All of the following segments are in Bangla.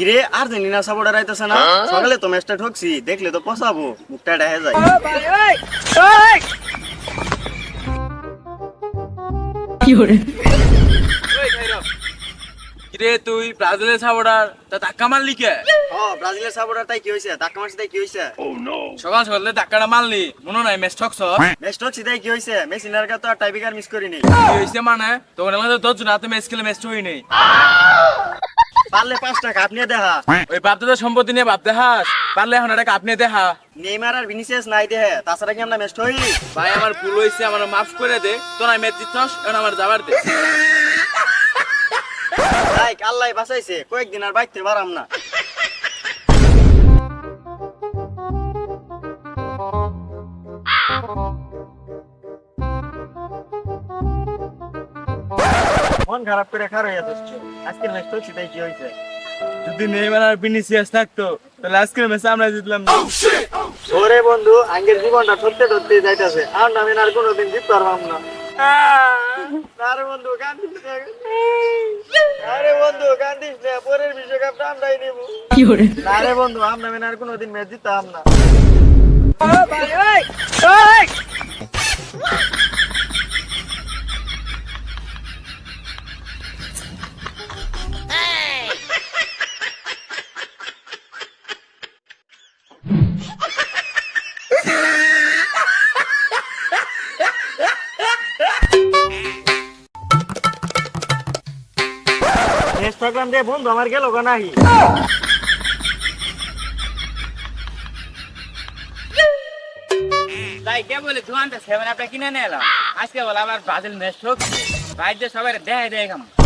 কিরে আর্জেন্টিনা সাপোর্টার আইতেছে না সকালে তো ম্যাচটা ঠকছি দেখলে তো পসাবো মুখটা দেখা যায়। কিরে তুই ব্রাজিলের সাপোর্টার তা ধাক্কা মারলি কে? ও ব্রাজিলের সাপোর্টার তাই কি হইছে ধাক্কা মারছে তাই কি হইছে সকাল সকালে ধাক্কাটা মারলি মনে নাই ম্যাচ ঠকছ? ম্যাচ ঠকছি তাই কি হইছে মেসিনার কা তো আর টাইপিকার মিস করিনি কি হয়েছে মানে? তোমার এলাকাতে দশ জন হাতে ম্যাচ খেলে ম্যাচ হই নেই পারলে পাঁচটা টাকা আপনি দেখা। ওই বাপদাদের সম্পত্তি নিয়ে বাপ হাস পারলে এখন একটা আপনি দেখা। নেইমার আর ভিনিসিয়াস নাই দেহে তাছাড়া কি আমরা ম্যাচ হই? ভাই আমার ভুল হইছে আমার মাফ করে দে। তোর ম্যাচ জিতছস এখন আমার যাবার দে। ভাই আল্লাহ বাঁচাইছে কয়েকদিন আর বাইতে পারাম না। মন খারাপ করে খার হইয়া যাচ্ছে। আজকে ম্যাচ চলছে তাই কি হয়েছে? যদি নেইমার আর ভিনিসিয়াস থাকতো তাহলে আজকের ম্যাচে আমরা জিতলাম না। ওরে বন্ধু আঙ্গের জীবনটা ধরতে ধরতে যাইতাছে। আর আমি আর কোনোদিন জিততে পারবাম না। আরে বন্ধু কান্দিস আরে বন্ধু কান্দিস না। পরের বিশ্বকাপটা আমরাই নেব। আরে বন্ধু আমরা আর কোনোদিন ম্যাচ জিততাম না। ইনস্টাগ্রাম দিয়ে বন্ধু, আমার গেল নাহি। তাই কে বলে দোকানটা সেভেন আপটা কিনে নিয়ে এলাম? আজকে বলে আমার বাদল ম্যাচ হোক বাইরে সবাই দেখাই দেয় কেমন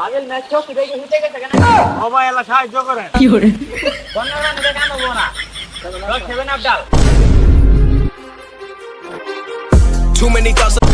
ব্রাজিল ম্যাচ হোক দেখে হিটে গেছে কেন? সবাই এলা সাহায্য করেন। বন্ধ করে? দেখে আনব না? সেভেন আপ ডাল। Too many thoughts.